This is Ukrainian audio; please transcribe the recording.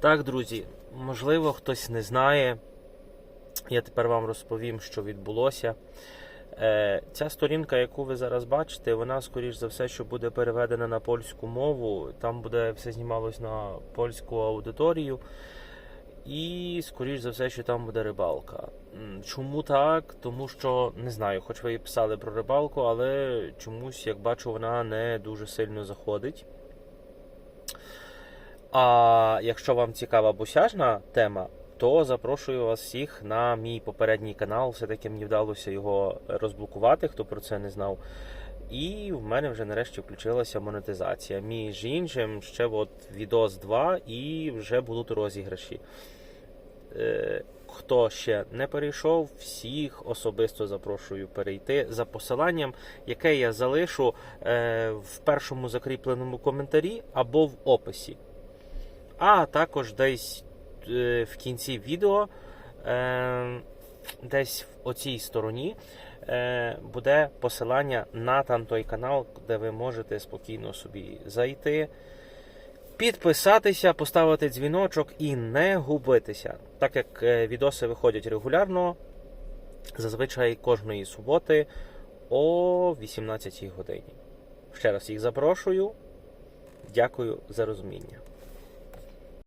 Так, друзі, можливо, хтось не знає. Я тепер вам розповім, що відбулося. Е, Ця сторінка, яку ви зараз бачите, вона, скоріш за все, що буде переведена на польську мову. Там буде все знімалось на польську аудиторію. І, скоріш за все, що там буде рибалка. Чому так? Тому що не знаю, хоч ви і писали про рибалку, але чомусь, як бачу, вона не дуже сильно заходить. А якщо вам цікава бусяжна тема, то запрошую вас всіх на мій попередній канал. Все-таки мені вдалося його розблокувати, хто про це не знав. І в мене вже нарешті включилася монетизація. Між іншим, ще от відос 2 і вже будуть розіграші. Е, Хто ще не перейшов, всіх особисто запрошую перейти за посиланням, яке я залишу е, в першому закріпленому коментарі або в описі. А також десь е, в кінці відео, е, десь в оцій стороні, е, буде посилання на там той канал, де ви можете спокійно собі зайти, підписатися, поставити дзвіночок і не губитися. Так як відоси виходять регулярно, зазвичай кожної суботи о 18 годині. Ще раз їх запрошую. Дякую за розуміння.